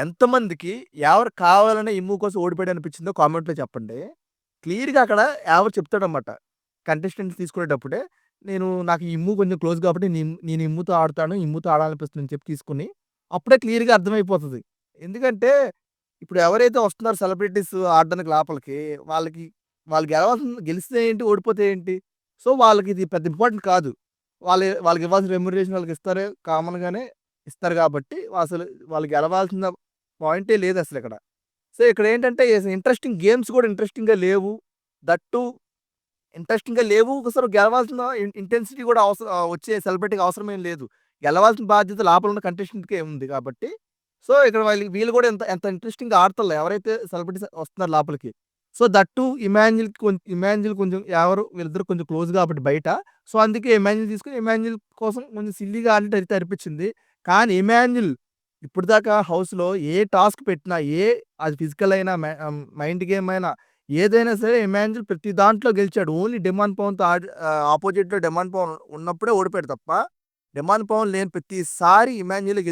ఎంతమందికి ఎవరు కావాలనే ఇమ్ము కోసం ఓడిపోయాడు అనిపించిందో కామెంట్‌లో చెప్పండి. క్లియర్‌గా అక్కడ ఎవరు చెప్తాడన్నమాట. కంటెస్టెంట్స్ తీసుకునేటప్పుడే నేను నాకు ఇమ్ము కొంచెం క్లోజ్ కాబట్టి నేను ఇమ్ముతో ఆడతాను. ఇమ్ముతో ఆడాలనిపిస్తుంది అని చెప్పి తీసుకుని అప్పుడే క్లియర్‌గా అర్థమైపోతుంది ఎందుకంటే ఇప్పుడు ఎవరైతే వస్తున్నారో సెలబ్రిటీస్ ఆడడానికి లోపలికి వాళ్ళకి వాళ్ళు గెలవాల్సింది గెలిస్తే ఏంటి? ఓడిపోతే ఏంటి? సో, వాళ్ళకి ఇది పెద్ద ఇంపార్టెంట్ కాదు. వాళ్ళే వాళ్ళకి ఇవ్వాల్సిన రెమ్యునరేషన్ వాళ్ళకి ఇస్తారు. కామన్‌గానే ఇస్తారు కాబట్టి అసలు వాళ్ళు గెలవాల్సిన పాయింటే లేదు అసలు ఇక్కడ సో, ఇక్కడ ఏంటంటే ఇంట్రెస్టింగ్ గేమ్స్ కూడా ఇంట్రెస్టింగ్‌గా లేవు. దట్టు ఇంట్రెస్టింగ్‌గా లేవు. అసలు గెలవాల్సిన ఇంటెన్సిటీ కూడా అవసరం వచ్చే సెలబ్రిటీకి అవసరమేం లేదు. గెలవాల్సిన బాధ్యత లోపల ఉన్న కంటెస్టెంట్‌కే ఉంది కాబట్టి సో, ఇక్కడ వాళ్ళకి వీళ్ళు కూడా ఎంత ఎంత ఇంట్రెస్టింగ్‌గా ఆడతారు ఎవరైతే సెలబ్రిటీస్ వస్తున్నారు లోపలికి. సో, దట్టు ఇమాన్యుల్‌కి కొం ఇమాన్యుల్ కొంచెం ఎవరు వీళ్ళిద్దరు కొంచెం క్లోజ్ కాబట్టి బయట. సో, అందుకే ఇమాన్యుల్ తీసుకొని ఇమాన్యుల్ కోసం కొంచెం సిల్లీగా ఆడినట్టు అయితే అనిపించింది. కానీ ఇమాన్యుల్ ఇప్పటిదాకా హౌస్‌లో ఏ టాస్క్ పెట్టినా ఏ అది ఫిజికల్ అయినా మైండ్ గేమ్ అయినా ఏదైనా సరే ఇమాన్యుల్ ప్రతి దాంట్లో గెలిచాడు. ఓన్లీ డిమాండ్ పవన్‌తో ఆడి డిమాండ్ పవన్ ఉన్నప్పుడే ఓడిపోయాడు తప్ప డిమాండ్ పవన్ లేని ప్రతిసారి ఇమాన్యులే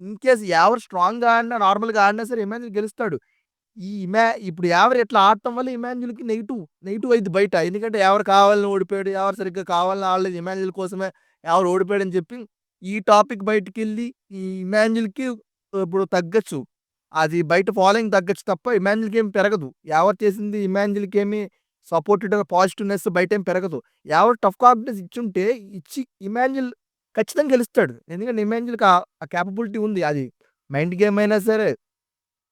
ఇన్ ఇన్‌కేస్ ఎవరు స్ట్రాంగ్‌గా ఆడినా నార్మల్‌గా ఆడినా సరే ఇమాన్యుల్ గెలుస్తాడు. ఈ ఇమా ఇప్పుడు ఎవరు ఎట్లా ఆడటం వల్ల ఇమాన్యుల్‌కి నెగిటివ్ నెగిటివ్ అయితే బయట. ఎందుకంటే ఎవరు కావాలని ఓడిపోయాడు. ఎవరు సరిగ్గా కావాలని ఆడలేదు. ఇమాన్యుల్ కోసమే ఎవరు ఓడిపోయాడని చెప్పి ఈ టాపిక్ బయటికెళ్ళి ఈ ఇమాన్యుల్‌కి ఇప్పుడు తగ్గొచ్చు. అది బయట ఫాలోయింగ్ తగ్గొచ్చు తప్ప ఇమాన్యుల్‌కి ఏమి పెరగదు. ఎవరు చేసింది ఇమాన్యుల్‌కి ఏమి సపోర్టెడ్ పాజిటివ్‌నెస్ బయటేం పెరగదు. ఎవరు టఫ్ కాన్ఫిడెన్స్ ఇచ్చుంటే ఇచ్చి ఇమాన్యుల్ ఖచ్చితంగా గెలుస్తాడు. ఎందుకంటే ఇమాన్యుల్‌కి ఆ క్యాపబిలిటీ కేపబిలిటీ ఉంది. అది మైండ్ గేమ్ అయినా సరే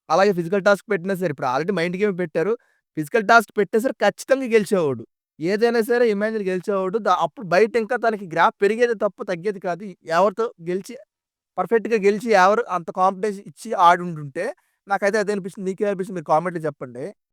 అలాగే ఫిజికల్ టాస్క్ పెట్టినా సరే ఇప్పుడు ఆల్రెడీ మైండ్ గేమ్ పెట్టారు. ఫిజికల్ టాస్క్ పెట్టేసరికి ఖచ్చితంగా గెలిచేవాడు. ఏదైనా సరే ఇమాజిన్ గెలిచేవాడు. అప్పుడు బయట ఇంకా తనకి గ్రాఫ్ పెరిగేది తప్ప తగ్గేది కాదు. ఎవరితో గెలిచి పర్ఫెక్ట్‌గా గెలిచి ఎవరు అంత కాంపిటీషన్ ఇచ్చి ఆడుంటుంటే నాకైతే అదే అనిపిస్తుంది. మీకేమనిపిస్తుంది? మీరు కామెంట్‌లో చెప్పండి.